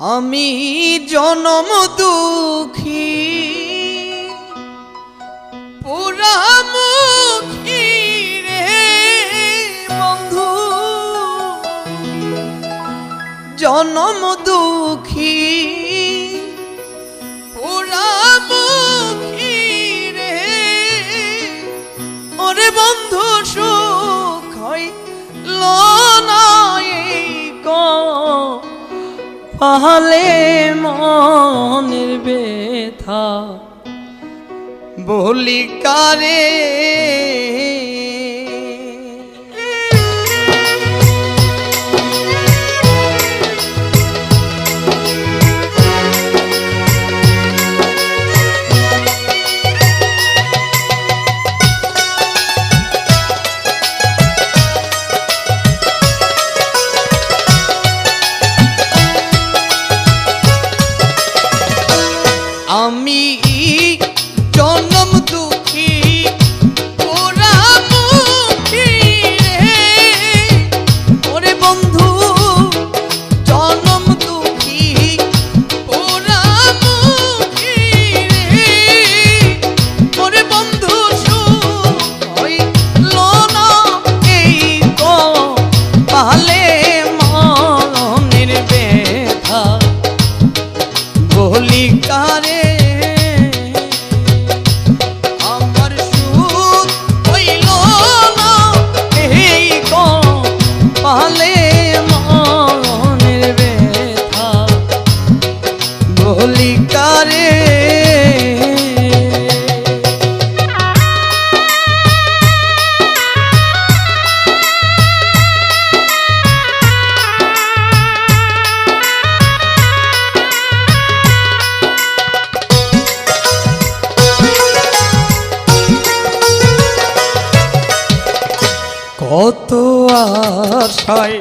আমি জনম দুঃখী পুরামুখী রে বন্ধু। জনম দুঃখী। পাহালে মনের ব্যথা বলি কারে জন্য কত আশায়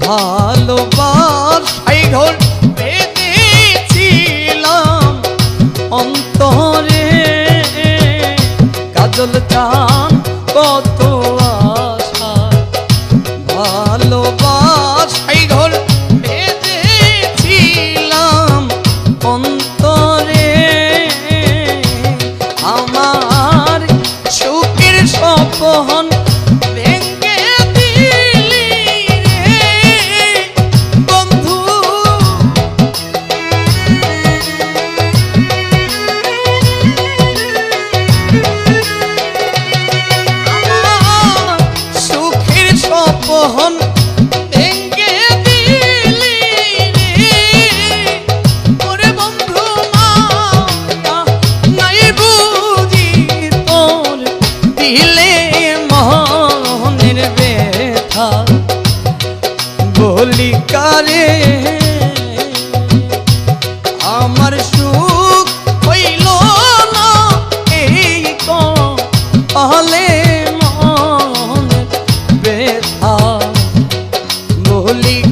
ভালোবাসায় ঘর পেতেছিলাম অন্তরে কাজল চান কত আশায় ভালোবাসায় অন্তরে আমার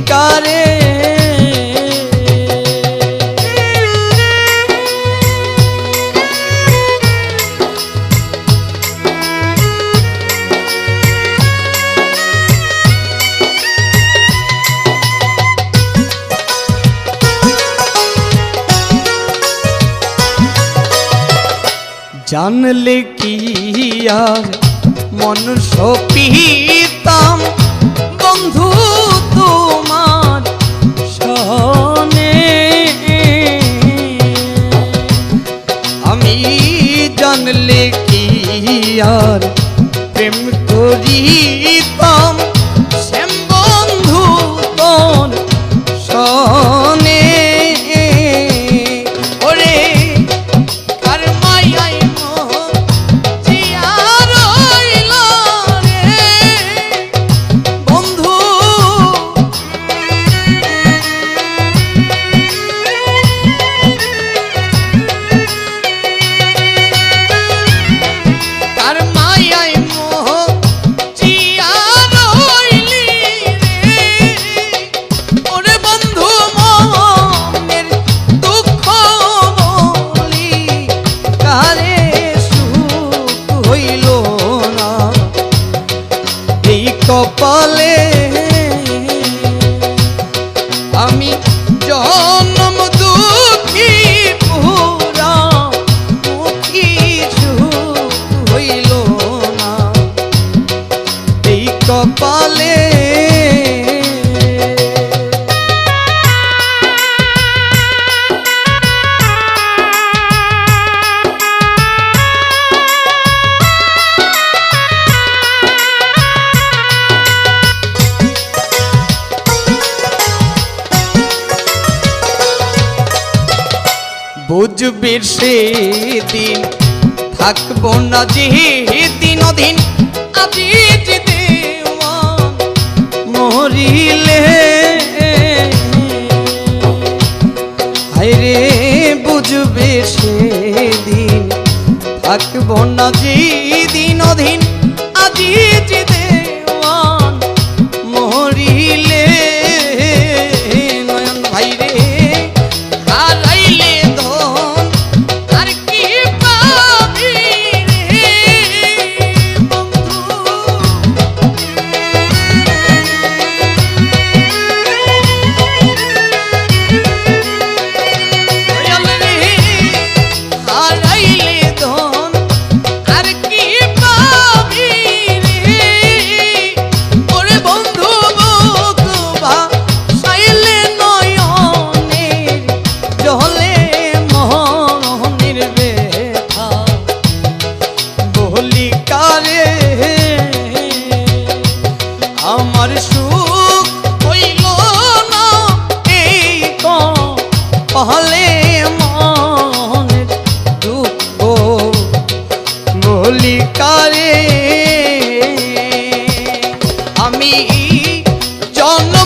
শিকারে জানলে কি আর মন সপিতাম আর প্রেম করি তা। জনম বুঝবে সেদিন। থাকব না যেদিন অধীন। আজি দেওয়া মরিলে। আইরে বুঝবে সেদিন। থাকব না যেদিন অধীন। আজি যেতে pero